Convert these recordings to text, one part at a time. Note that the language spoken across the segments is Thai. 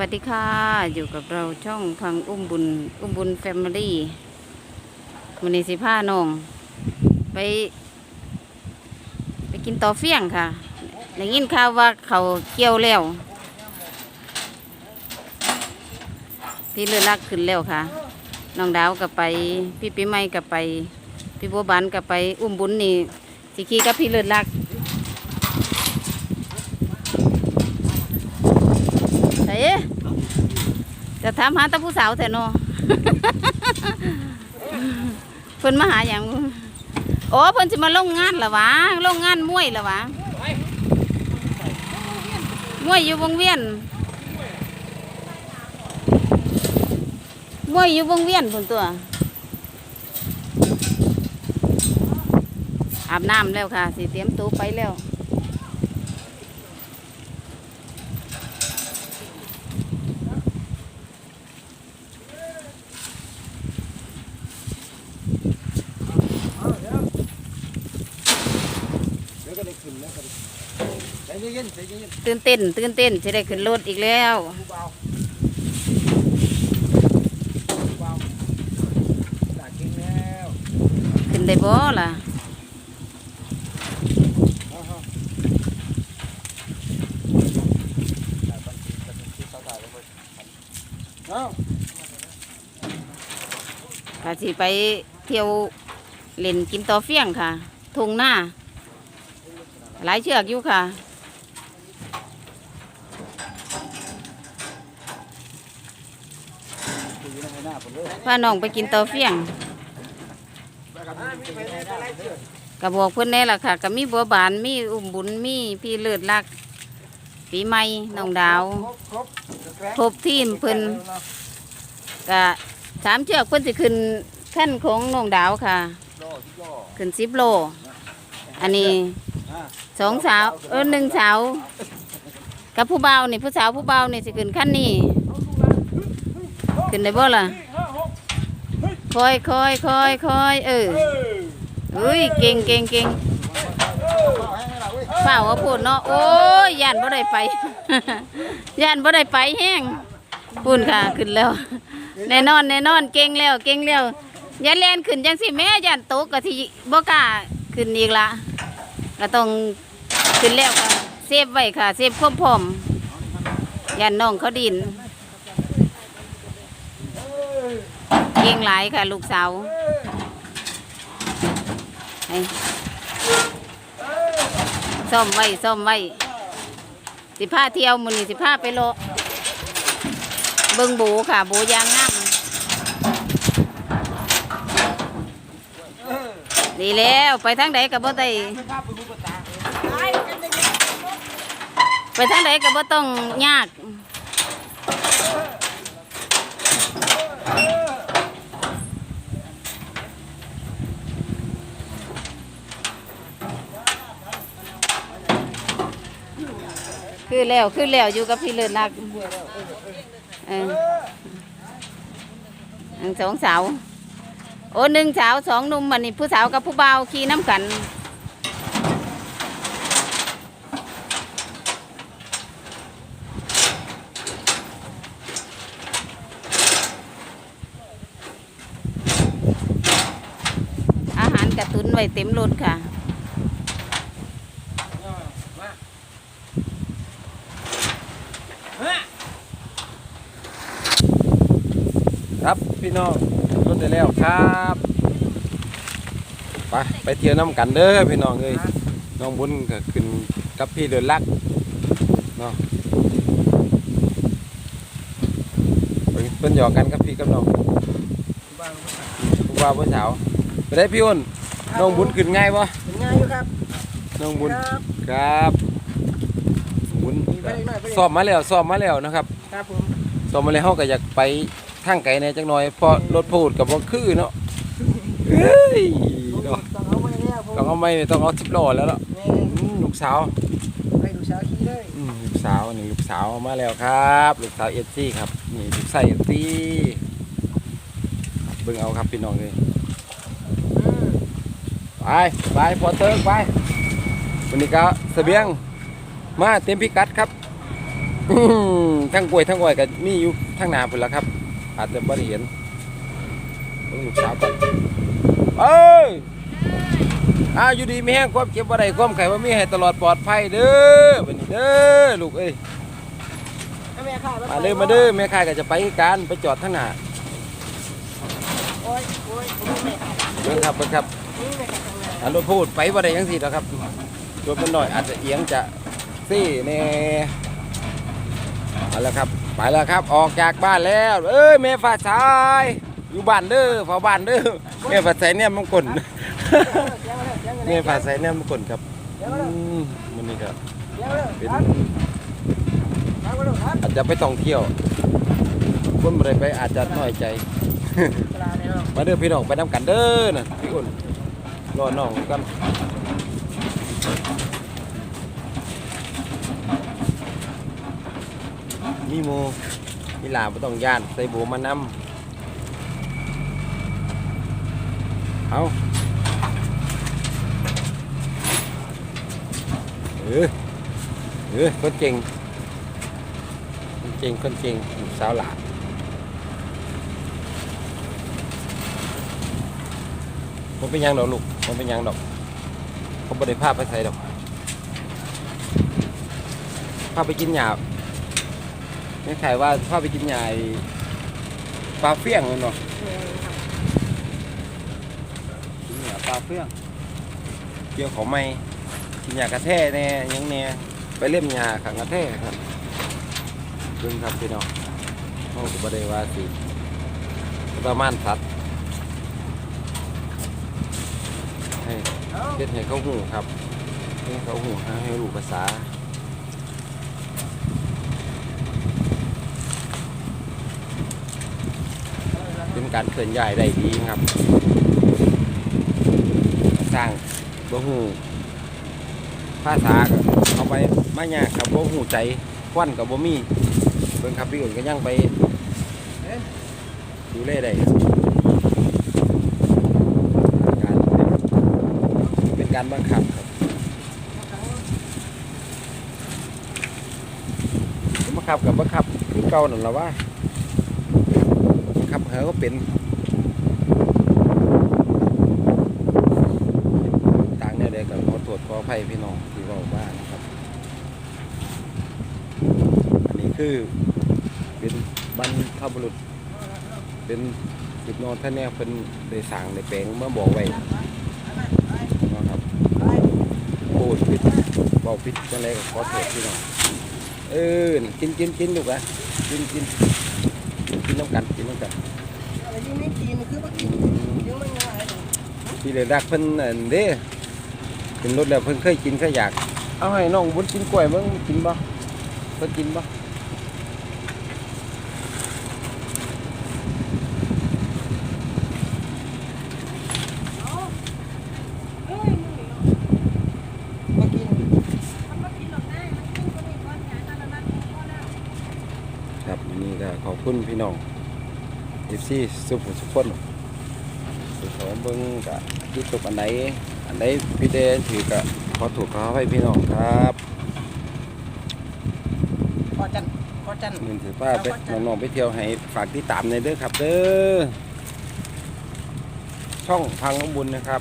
วัสดีค่ะ อยู่กับเราช่องพังอุ้มบุญ อุ้มบุญแฟมิลี่มันนี้สิผ้านอง ไป ไปกินต่อเฟี้ยงค่ะได้ยินข่าวว่าเขาเกี่ยวแล้ว พี่เลือลักขึ้นแล้วค่ะ น้องดาวกับไป พี่ปีใหม่กับไป พี่บัวบานกับไป อุ้มบุญนี่สิขี่กับพี่เลือลัก เฮ้ย จะถามหาแตาผู้สาวแต่นอเพิ่นมาหาอย่างโอ้เพิ่นสิมาลงงานหรอวะลงงานมวยหรอวะมวยอยู่วงเวียนมวยอยู่วงเวียนพุ่นตัว อาบน้ำแล้วค่ะ สิเตรียมตัวไปแล้ว เดี๋ยวก็ได้ ขึ้นแล้วก็ได้ใจเย็นๆใจเย็นตื่นเต้น ตื่นเต้นจะได้ขึ้นรถอีกแล้ว ๆผู้เบาผู้เบาอยากกินแล้วขึ้นได้บ่ล่ะ เอาๆถ่ายตอนที่ตอนที่เขาถ่ายไว้เพิ่นเอาก็สิไปเที่ยวเล่นกินต่อเฟี้ยงค่ะทุ่งหน้า หลายเชือกอยู่ค่ะถือในหน้าผมเลยพาน้องไปกินเต่อเฟียงมีไปไหนไปไหนเชื่อก็บอกเพื่อนแน่ล่ะค่ะก็มีบัวบานมีอุ้มบุญมีพี่เลิศรัก ปีใหม่น้องดาวครบทีมเพิ่นก็สามเชือกเพิ่นสิขึ้นขั้นของน้องดาวค่ะ ขึ้นสิบโล อันนี้สองสาว เออหนึ่งสาว กับผู้เบานี่ผู้สาวผู้เบานี่สิขึ้นขั้นนี้ขึ้นได้บ่ล่ะคอยคอยคอยคอยเออเอ้ยเก่งเก่งเก่งเปล่าว่าพูดเนาะโอ้ยย่านบ่ได้ไปย่านบ่ได้ไปแห้งพูนค่ะขึ้นแล้วแน่นอนแน่นอนเก่งแล้วเก่งแล้วย่าเล่นขึ้นจังสิแม่ย่านตกก็สิบ่กล้า ขึ้นอีกละก็ต้องขึ้นแล้วก็เซฟไว้ค่ะ เซฟพร้อมย่านน้องเขาดินเก่งหลายค่ะ ลูกสาวให้ซ่อมไว้ซ่อมไว้สิผ้าเที่ยวมือนี่สิผ้าไปโลเบิ่งโบค่ะโบยางงาม ดีแล้วไปทางใดกับบ่ได้ไปทางใดกับบ่ต้องยากคือแล้วคือแล้วอยู่กับพี่เลิศรักเอออันสองสาว โอ้หนึ่งสาวสองนุ่มมันนี่ผู้สาวกับผู้เบาขี่น้ำกัน อาหารกระตุนไว้เต็มรถค่ะครับพี่น้อง รถได้แล้วครับไปไปเที่ยวน้ำกันเด้อพี่น้องเอ้ยน้องบุญก็ขึ้นกับพี่เดินลักเนาะไปเพิ่นหยอกกันกับพี่กับน้องผู้บ่าวผู้สาวไปได้พี่อ้นน้องบุญขึ้นง่ายปะเป็นไงอยู่ครับน้องบุญครับครับบุญไปอีกหน่อยไปอีกสอบมาแล้วสอบมาแล้วนะครับครับผมสอบมาแล้วเฮาก็อยากไป ทางไกลแหน่จักหน่อยเพราะรถพูดกับบ่คือเนาะเฮ้ยเนาะต้องเอาไปแล้วผมต้องเอาไม่ต้องเอาสิบล้อแล้วเนาะแม่อืมลูกสาวไปดูสาวขี่เลยอืมลูกสาวนี่ลูกสาวมาแล้วครับ ลูกสาวเอซี่ครับนี่ลูกไส้เอซี่เบิ่งเอาครับพี่น้องเลยอืมไปไปพอเติร์กไปวันนี้ก็เสบียงมาเต็มพิกัดครับ อืมทั้งกล้วยทั้งอ้อยก็มีอยู่ทั้งหนาพุ่นละครับ อาจจะบ่ได้เห็นต้องลูกสาวก่อนเอ้ยอ้าวอยู่ดีมีแห้งความเจ็บบ่ได้ความไข้บ่มีให้ตลอดปลอดภัยเด้อบัดนี้เด้อลูกเอ้ยแม่ข้ามาเด้อมาเด้อแม่ค้าก็จะไปกันไปจอดทั้งหน้าโอ้ยโอ้ยโอ้ยแม่ข้าเบิ่งครับเบิ่งครับนี่แม่ข้าทำงานอันรถพูดไปบ่ได้จังซี่ดอกครับรถมันน้อยอาจจะเอียงจะซี่แน่เอาละครับ ไปแล้วครับออกจากบ้านแล้ว เอ้ยแม่ฟ้าชายอยู่บ้านเด้อเฝ้าบ้านเด้อแม่ฟ้าใสเนี่ยมันกลนเมาเมาเถอะแม่ฟ้าใสเนี่ยมันกลนครับอันนี่ครับเดี๋ยวมาเถอะเป็นครับครับมาเถอาจจะไปท่องเที่ยว คนบ่ได้ไปอาจจะน้อยใจปเนี่ยเนาะมาเด้อพี่น้องไปน้ำกันเด้อน่ะพี่อุ่นรอน้องกัน มีหมูมีหลาบ่ต้องย่านใส่โบมานำเอาเออเออคนเก่งคนเก่งคนเก่งสาวหลานผมเป็นยังดอกลูกผมเป็นยังดอกผมบ่ได้พาไปใส่ดอกพาไปกินหญ้าไม่ขายว่าพาไปกินหญ้าไอ้ปลาเฟี้ยงนั่นเนาะกินหญ้าปลาเฟี้ยง เกี่ยวขอไม่กินหญ้ากระแท่แน่ยังแน่ไปเล่มหญ้าขังกระแท่ครับเบิ่งครับพี่น้องโอ้ก็บ่ได้ว่าสิประมาณสัตว์ให้เฮ็ดให้เขาหูครับให้เขาหูให้รู้ภาษา เป็น การเคลื่อนย้ายได้ดีครับ สร้างบ่หูภาษาเอาไปมายากครับบ่หูใจควันกับบ่มีเบิ่งครับพี่อื่นก็ยังไปดูแลได้การเป็นการบังคับครับบังคับกับบังคับคือเก่านั่นล่ะว่า เขาเป็นต่างแนวใดก็ขอโทษขออภัยพี่น้องที่เว่าบ้านะครับ อันนี้คือเป็นบรรพบุรุษ เป็นสิบนอนท่านแนวเป็นได้สั่งในแปลงมาบอกไว้นะครับพูดผิดบอกผิดอะไรก็ขอโทษพี่น้องเออกินกินกินลูกอะกินกินกินน้ำกันกินน้ำกัน อะไรที่ไม่กินคือไม่กินเดี๋ยวมันง่ายที่เลยรักเพิ่นอันเด้ขึ้นรถแล้วเพิ่นเคยกินเคยอยาก เอาให้น้องบุญกินกล้วยเบิ่งกินบ่เพิ่นกินบ่มากินครับนนี้ก็ขอบคุณพี่น้อง FC สุขสุขคนสุขขอเบิ่งก็คิดตกอันไหนอันใดพี่เดนถือก็ขอถูกขอให้พี่น้องครับขอจันขอจันเงินถือป้าไปน้องๆไปเที่ยวให้ฝากติดตามในอยเด้อครับเด้อช่องพังน้องบุญนะครับ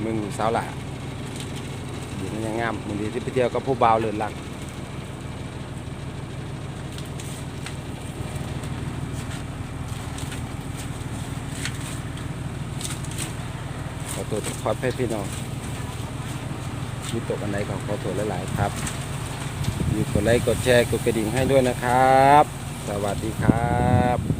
เมึงสาวหล่าอยู่ในยังงามมึงดีที่ไปเที่ยวกับผู้บ่าวเลินหลังข อตัวขอให้พี่น้องมีตกอันไหนก็ขอโทษหลายๆครับมีกดไลค์กดแชร์กดกระดิ่งให้ด้วยนะครับ สวัสดีครับ